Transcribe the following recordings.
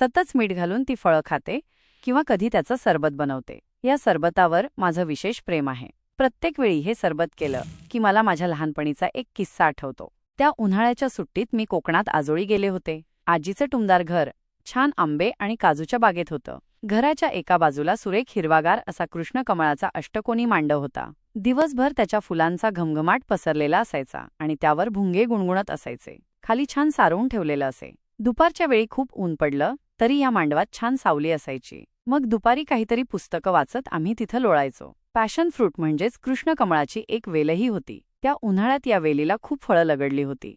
सतत मीठ घालून ती फळं खाते किंवा कधी त्याचं सरबत बनवते. या सरबतावर माझं विशेष प्रेम आहे. प्रत्येक वेळी हे सरबत केलं की मला माझ्या लहानपणीचा एक किस्सा आठवतो. त्या उन्हाळ्याच्या सुट्टीत मी कोकणात आजोळी गेले होते. आजीचं टुमदार घर छान आंबे आणि काजूच्या बागेत होतं. घराच्या एका बाजूला सुरेख हिरवागार असा कृष्णकमळाचा अष्टकोनी मांडव होता. दिवसभर त्याच्या फुलांचा घमघमाट पसरलेला असायचा आणि त्यावर भुंगे गुणगुणत असायचे. खाली छान सारवून ठेवलेलं असे. दुपारच्या वेळी खूप ऊन पडलं तरी या मांडवात छान सावली असायची. मग दुपारी काहीतरी पुस्तकं वाचत आम्ही तिथं लोळायचो. पॅशन फ्रूट म्हणजेच कृष्णकमळाची एक वेलही होती. त्या उन्हाळ्यात या वेलीला खूप फळं लगडली होती.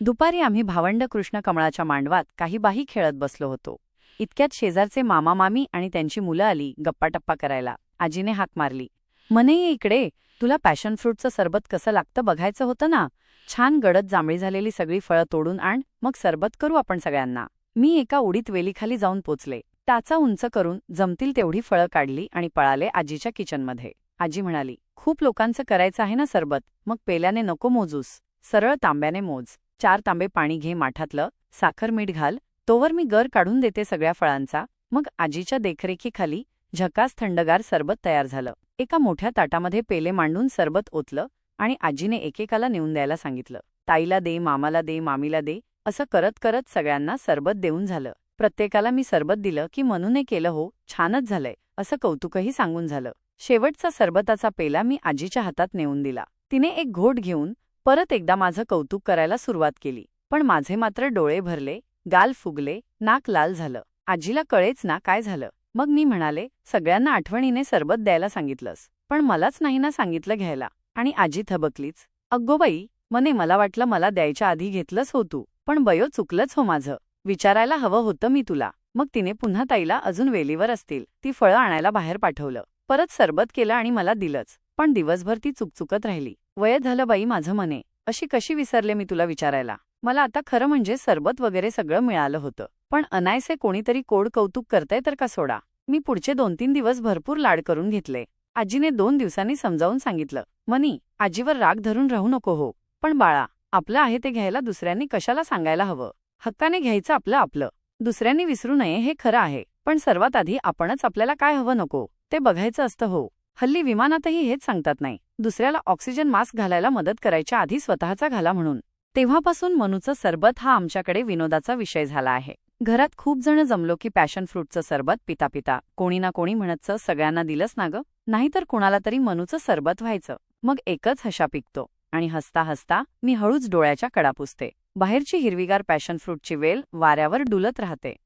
दुपारी आम्ही भावंड कृष्णकमळाच्या मांडवात काही बाही खेळत बसलो होतो. इतक्यात शेजारचे मामा मामी आणि त्यांची मुलं आली गप्पाटप्पा करायला. आजीने हाक मारली. मने ये इकडे. तुला पॅशन फ्रूटचं सरबत कसं लागतं बघायचं होतं ना? छान गडद जांभळी झालेली सगळी फळं तोडून आण. मग सरबत करू आपण सगळ्यांना. मी एका उडीत वेलीखाली जाऊन पोचले. टाचा उंच करून जमतील तेवढी फळं काढली आणि पळाले आजीच्या किचनमध्ये. आजी म्हणाली खूप लोकांचं करायचं आहे ना सरबत? मग पेल्याने नको मोजूस. सरळ तांब्याने मोज. चार तांबे पाणी घे माठातलं. साखर मीठ घाल. तोवर मी गर काढून देते सगळ्या फळांचा. मग आजीच्या देखरेखीखाली झकास थंडगार सरबत तयार झालं. एका मोठ्या ताटामध्ये पेले मांडून सरबत ओतलं आणि आजीने एकेकाला नेऊन द्यायला सांगितलं. ताईला दे मामाला दे मामीला दे. असं करत करत सगळ्यांना सरबत देऊन झालं. प्रत्येकाला मी सरबत दिलं की मनूने केलं हो छानच झालंय असं कौतुकही सांगून झालं. शेवटचा सरबताचा पेला मी आजीच्या हातात नेऊन दिला. तिने एक घोट घेऊन परत एकदा माझं कौतुक करायला सुरुवात केली. पण माझे मात्र डोळे भरले गाल फुगले नाक लाल झालं. आजीला कळेच ना काय झालं. मग मी म्हणाले सगळ्यांना आठवणीने सरबत द्यायला सांगितलंस पण मलाच नाही ना सांगितलं घ्यायला. आणि आजी थबकलीच अग्गोबाई मने मला वाटलं मला द्यायच्या आधी घेतलंच हो तू. पण बयो चुकलंच हो माझं. विचारायला हवं होतं मी तुला. मग तिने पुन्हा ताईला अजून वेलीवर असतील ती फळं आणायला बाहेर पाठवलं. परत सरबत केलं आणि मला दिलंच. पण दिवसभर ती चुकचुकत राहिली. वय झालं बाई माझं मने अशी कशी विसरले मी तुला विचारायला? मला आता खरं म्हणजे सरबत वगैरे सगळं मिळालं होतं. पण अनायसे कोणीतरी कोड कौतुक करताय तर का सोडा? मी पुढचे दोन तीन दिवस भरपूर लाड करून घेतले. आजीने दोन दिवसांनी समजावून सांगितलं. मनी आजीवर राग धरून राहू नको हो. पण बाळा आपलं आहे ते घ्यायला दुसऱ्यांनी कशाला सांगायला हवं? हक्काने घ्यायचं आपलं आपलं. दुसऱ्यांनी विसरू नये हे खरं आहे पण सर्वात आधी आपणच आपल्याला काय हवं नको ते बघायचं असतं हो. हल्ली विमानातही हेच सांगतात नाही दुसऱ्याला ऑक्सिजन मास्क घालायला मदत करायच्या आधी स्वतःचा घाला म्हणून. तेव्हापासून मनूचं सरबत हा आमच्याकडे विनोदाचा विषय झाला आहे. घरात खूप जण जमलो की पॅशन फ्रूटचं सरबत पिता पिता कोणी ना कोणी म्हणतचं सगळ्यांना दिलंच ना ग. नाहीतर कुणाला तरी मनूचं सरबत व्हायचं मग एकच हशा पिकतो. आणि हसता हसता मी हळूच डोळ्याच्या कडा पुसते. बाहेरची हिरवीगार पॅशन फ्रूटची वेल वाऱ्यावर डुलत राहते.